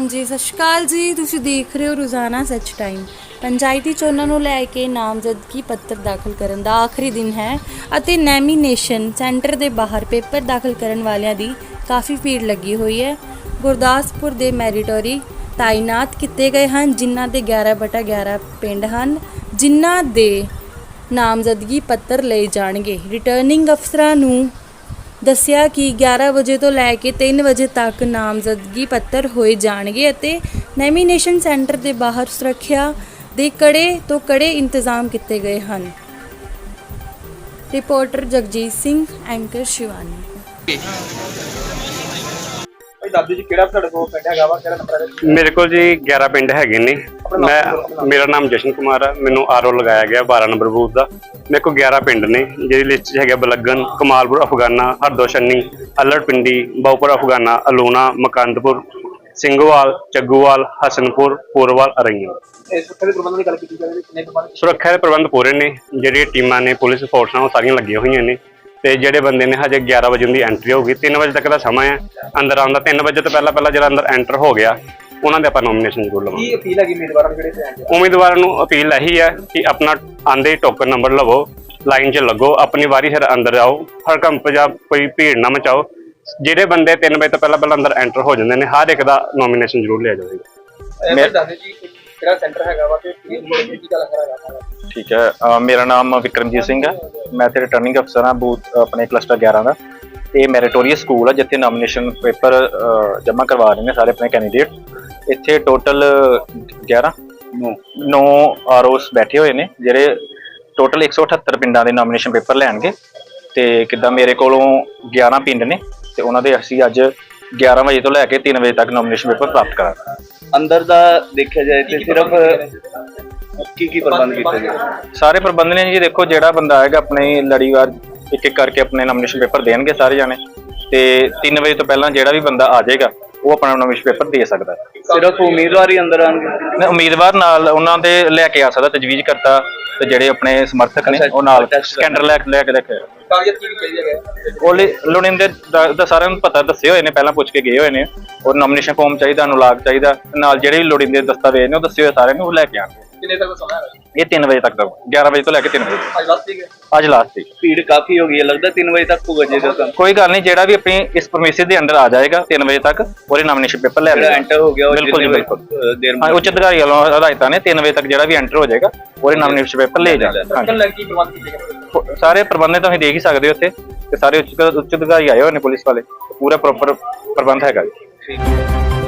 ਹਾਂਜੀ, ਸਤਿ ਸ਼੍ਰੀ ਅਕਾਲ ਜੀ। ਤੁਸੀਂ ਦੇਖ ਰਹੇ ਹੋ ਰੋਜ਼ਾਨਾ ਸੱਚ ਟਾਈਮ। ਪੰਚਾਇਤੀ ਚੋਣਾਂ ਨੂੰ ਲੈ ਕੇ ਨਾਮਜ਼ਦਗੀ ਪੱਤਰ ਦਾਖਲ ਕਰਨ ਦਾ ਆਖਰੀ ਦਿਨ ਹੈ ਅਤੇ ਨੈਮੀਨੇਸ਼ਨ ਸੈਂਟਰ ਦੇ ਬਾਹਰ ਪੇਪਰ ਦਾਖਲ ਕਰਨ ਵਾਲਿਆਂ ਦੀ ਕਾਫੀ ਭੀੜ ਲੱਗੀ ਹੋਈ ਹੈ। ਗੁਰਦਾਸਪੁਰ ਦੇ ਮੈਰੀਟੋਰੀ ਤਾਇਨਾਤ ਕੀਤੇ ਗਏ ਹਨ, ਜਿਨ੍ਹਾਂ ਦੇ 11 ਬਟਾ 11 ਪਿੰਡ ਹਨ, ਜਿਨ੍ਹਾਂ ਦੇ ਨਾਮਜ਼ਦਗੀ ਪੱਤਰ ਲਏ ਜਾਣਗੇ। ਰਿਟਰਨਿੰਗ ਅਫਸਰਾਂ ਨੂੰ ਦੱਸਿਆ ਕਿ 11 ਵਜੇ ਤੋਂ ਲੈ ਕੇ 3 ਵਜੇ ਤੱਕ ਨਾਮਜ਼ਦਗੀ ਪੱਤਰ ਹੋਏ ਜਾਣਗੇ ਅਤੇ ਨੈਮੀਨੇਸ਼ਨ ਸੈਂਟਰ ਦੇ ਬਾਹਰ ਸੁਰੱਖਿਆ ਦੇ ਕੜੇ ਤੋਂ ਕੜੇ ਇੰਤਜ਼ਾਮ ਕੀਤੇ ਗਏ ਹਨ। Reporter Jagjit Singh, anchor Shivani. ਭਾਈ ਦਾਦੀ ਜੀ ਕਿਹੜਾ ਤੁਹਾਡੇ ਕੋਲ ਪਿੰਡ ਹੈਗਾ ਵਾ ਕਿਹੜਾ ਨੰਬਰ ਹੈ ਮੇਰੇ ਕੋਲ ਜੀ 11 ਪਿੰਡ ਹੈਗੇ ਨੇ। ਮੈਂ ਮੇਰਾ ਨਾਮ ਜਸ਼ਨ ਕੁਮਾਰ ਹੈ ਮੈਨੂੰ ਆਰਓ ਲਗਾਇਆ ਗਿਆ 12 ਨੰਬਰ ਬੂਥ ਦਾ। ਮੇਰੇ ਕੋਲ 11 ਪਿੰਡ ਨੇ। ਜਿਹਦੀ ਲਿਸਟ 'ਚ ਹੈਗਾ ਬਲੱਗਣ ਕਮਾਲਪੁਰ ਅਫਗਾਨਾ ਹਰਦੋਸ਼ਨੀ ਅੱਲੜ ਪਿੰਡੀ ਬਾਉਪੁਰ ਅਫਗਾਨਾ ਅਲੂਣਾ ਮਕੰਦਪੁਰ ਸਿੰਘੋਵਾਲ ਚੱਗੂਵਾਲ ਹਸਨਪੁਰ ਪੂਰਵਾਲ ਅਰਈਆਂ। ਸੁਰੱਖਿਆ ਦੇ ਪ੍ਰਬੰਧ ਪੂਰੇ ਨੇ। ਜਿਹੜੀਆਂ ਟੀਮਾਂ ਨੇ ਪੁਲਿਸ ਫੋਰਸਾਂ ਉਹ ਸਾਰੀਆਂ ਲੱਗੀਆਂ ਹੋਈਆਂ ਨੇ। ਤੇ ਜਿਹੜੇ ਬੰਦੇ ਨੇ ਹਜੇ 11 ਵਜੇ ਦੀ ਐਂਟਰੀ ਹੋਊਗੀ 3 ਵਜੇ ਤੱਕ ਦਾ ਸਮਾਂ ਹੈ। ਅੰਦਰ ਆਉਣ ਦਾ 3 ਵਜੇ ਤੋਂ ਪਹਿਲਾਂ ਪਹਿਲਾਂ ਜਿਹੜਾ ਅੰਦਰ ਐਂਟਰ ਹੋ ਗਿਆ ਉਹਨਾਂ ਦੇ ਆਪਾਂ ਨੋਮੀਨੇਸ਼ਨ ਜ਼ਰੂਰ ਲਵਾਂਗੇ। ਕੀ ਅਪੀਲ ਹੈਗੀ ਉਮੀਦਵਾਰਾਂ ਨੂੰ ਜਿਹੜੇ ਤੇ ਆਏ ਉਮੀਦਵਾਰਾਂ ਨੂੰ ਅਪੀਲ ਇਹੀ ਹੈ ਕਿ ਆਪਣਾ ਆਂਦੇ ਟੋਕਨ ਨੰਬਰ ਲਵੋ ਲਾਈਨ 'ਚ ਲੱਗੋ ਆਪਣੀ ਵਾਰੀ ਸਿਰ ਅੰਦਰ ਆਓ। ਹੜਕੰਪ ਜਾਂ ਕੋਈ ਭੀੜ ਨਾ ਮਚਾਓ। ਜਿਹੜੇ ਬੰਦੇ 3 ਵਜੇ ਤੋਂ ਪਹਿਲਾਂ ਪਹਿਲਾਂ ਅੰਦਰ ਐਂਟਰ ਹੋ ਜਾਂਦੇ ਨੇ ਹਰ ਇੱਕ ਦਾ ਨੋਮੀਨੇਸ਼ਨ ਜ਼ਰੂਰ ਲਿਆ ਜਾਵੇਗਾ। ਮੈਂ ਦਾਦੀ ਜੀ ਕਿਹੜਾ ਸੈਂਟਰ ਹੈਗਾ ਵਾ ਤੇ ਕੀ ਕੀ ਗੱਲ ਕਰਾਂਗਾ। ਠੀਕ ਹੈ ਮੇਰਾ ਨਾਮ ਵਿਕਰਮਜੀਤ ਸਿੰਘ ਹੈ। ਮੈਂ ਤੇ ਰਿਟਰਨਿੰਗ ਅਫਸਰ ਹਾਂ ਬੂਥ ਆਪਣੇ ਕਲਸਟਰ 11 ਦਾ। ਤੇ ਮੈਰੀਟੋਰੀਅਸ ਸਕੂਲ ਹੈ ਜਿੱਥੇ ਨਾਮੀਨੇਸ਼ਨ ਪੇਪਰ ਜਮ੍ਹਾਂ ਕਰਵਾ ਰਹੇ ਨੇ ਸਾਰੇ ਆਪਣੇ ਕੈਂਡੀਡੇਟ ਇੱਥੇ ਟੋਟਲ 11 9 ਆਰਓਸ ਬੈਠੇ ਹੋਏ ਨੇ ਜਿਹੜੇ ਟੋਟਲ 178 ਪਿੰਡਾਂ ਦੇ ਨਾਮੀਨੇਸ਼ਨ ਪੇਪਰ ਲੈਣਗੇ। ਤੇ ਕਿੱਦਾਂ ਮੇਰੇ ਕੋਲੋਂ 11 ਪਿੰਡ ਨੇ ਤੇ ਉਹਨਾਂ ਦੇ ਅਸੀਂ ਅੱਜ 11 ਵਜੇ ਤੋਂ ਲੈ ਕੇ 3 ਵਜੇ ਤੱਕ ਨਾਮੀਨੇਸ਼ਨ ਪੇਪਰ ਪ੍ਰਾਪਤ ਕਰਾਂਗੇ। ਅੰਦਰ ਦਾ ਦੇਖਿਆ ਜਾਏ ਤੇ ਸਿਰਫ ਕੀ ਕੀ ਪ੍ਰਬੰਧ ਕੀਤੇ ਗਏ? ਸਾਰੇ ਪ੍ਰਬੰਧ ਨੇ ਜੀ ਦੇਖੋ ਜਿਹੜਾ ਬੰਦਾ ਆਏਗਾ ਆਪਣੇ ਲੜੀਵਾਰ ਇੱਕ ਇੱਕ ਕਰਕੇ ਆਪਣੇ ਨੋਮੀਨੇਸ਼ਨ ਪੇਪਰ ਦੇਣਗੇ ਸਾਰੇ ਜਾਣੇ। ਤੇ 3 ਵਜੇ ਤੋਂ ਪਹਿਲਾਂ ਜਿਹੜਾ ਵੀ ਬੰਦਾ ਆ ਜਾਏਗਾ ਉਹ ਆਪਣਾ ਨੋਮੀਨੇਸ਼ਨ ਪੇਪਰ ਦੇ ਸਕਦਾ ਹੈ। ਸਿਰਫ ਉਮੀਦਵਾਰ ਹੀ ਅੰਦਰ ਆਣਗੇ? ਨਾ, ਉਮੀਦਵਾਰ ਨਾਲ ਉਹਨਾਂ ਦੇ ਲੈ ਕੇ ਆ ਸਕਦਾ ਤਜਵੀਜ਼ ਕਰਤਾ ਤੇ ਜਿਹੜੇ ਆਪਣੇ ਸਮਰਥਕ ਨੇ ਉਹ ਨਾਲ ਸਕੈਂਡਰ ਲੈ ਕੇ ਲੈ ਕੇ ਕੇ ਕਾਗਜ਼ ਕੀ ਚਾਹੀਦੇ ਉਹ ਲੋੜਿੰਦੇ ਦਾ ਦਾ ਸਾਰਿਆਂ ਨੂੰ ਪਤਾ ਦੱਸੇ ਹੋਏ ਨੇ ਪਹਿਲਾਂ ਪੁੱਛ ਕੇ ਗਏ ਹੋਏ ਨੇ। ਔਰ ਨੋਮੀਨੇਸ਼ਨ ਫਾਰਮ ਚਾਹੀਦਾ ਅਨੁਲਾਗ ਚਾਹੀਦਾ ਨਾਲ ਜਿਹੜੇ ਵੀ ਲੋੜਿੰਦੇ ਦਸਤਾਵੇਜ਼ ਨੇ ਉਹ ਦੱਸੇ ਹੋਏ ਸਾਰਿਆਂ ਨੂੰ ਉਹ ਲੈ ਕੇ ਆਣਗੇ। ਕਿੰਨੇ ਤੱਕ ਸਮਾਂ ਹੈਗਾ ਇਹ 3 ਵਜੇ ਤੱਕ ਦਾ 11 ਵਜੇ ਤੋਂ ਲੈ ਕੇ 3 ਵਜੇ ਤੱਕ। ਅੱਜ ਲਾਸਟ ਠੀਕ ਹੈ। ਅੱਜ ਲਾਸਟ ਸੀ ਭੀੜ ਕਾਫੀ ਹੋ ਗਈ ਹੈ ਲੱਗਦਾ 3 ਵਜੇ ਤੱਕ ਹੋਗਾ ਜੇ ਤਾਂ ਕੋਈ ਗੱਲ ਨਹੀਂ ਜਿਹੜਾ ਵੀ ਆਪਣੀ ਇਸ ਪਰਮਿਸਿਸ ਦੇ ਅੰਦਰ ਆ ਜਾਏਗਾ 3 ਵਜੇ ਤੱਕ ਉਹਦੇ ਨਾਮੀਨੇਸ਼ਨ ਪੇਪਰ ਲੈ ਜਿਹੜਾ ਐਂਟਰ ਹੋ ਗਿਆ ਉਹ ਬਿਲਕੁਲ ਜੀ ਜਿੰਨੇ ਬਿਲਕੁਲ। ਅ, ਦੇਰ ਹਾਂ ਉੱਚ ਅਧਿਕਾਰੀ ਵੱਲੋਂ ਹਦਾਇਤਾਂ ਨੇ 3 ਵਜੇ ਤੱਕ ਜਿਹੜਾ ਵੀ ਐਂਟਰ ਹੋ ਜਾਏਗਾ ਉਹਦੇ ਨਾਮੀਨੇਸ਼ਨ ਪੇਪਰ ਲੈ ਜਾਣਾ ਚੱਲ ਹਾਂਜੀ। ਲੈ ਕੀ ਪ੍ਰਬੰਧ ਕੀਤੇ ਗਏ? ਸਾਰੇ ਪ੍ਰਬੰਧ ਤੁਸੀਂ ਦੇਖ ਹੀ ਸਕਦੇ ਹੋ ਉੱਥੇ ਤੇ ਸਾਰੇ ਉੱਚ ਉੱਚ ਅਧਿਕਾਰੀ ਆਏ ਹੋਏ ਨੇ ਪੁਲਿਸ ਵਾਲੇ ਪੂਰਾ ਪ੍ਰੋਪਰ ਪ੍ਰਬੰਧ ਹੈਗਾ ਜੀ। ਠੀਕ ਹੈ।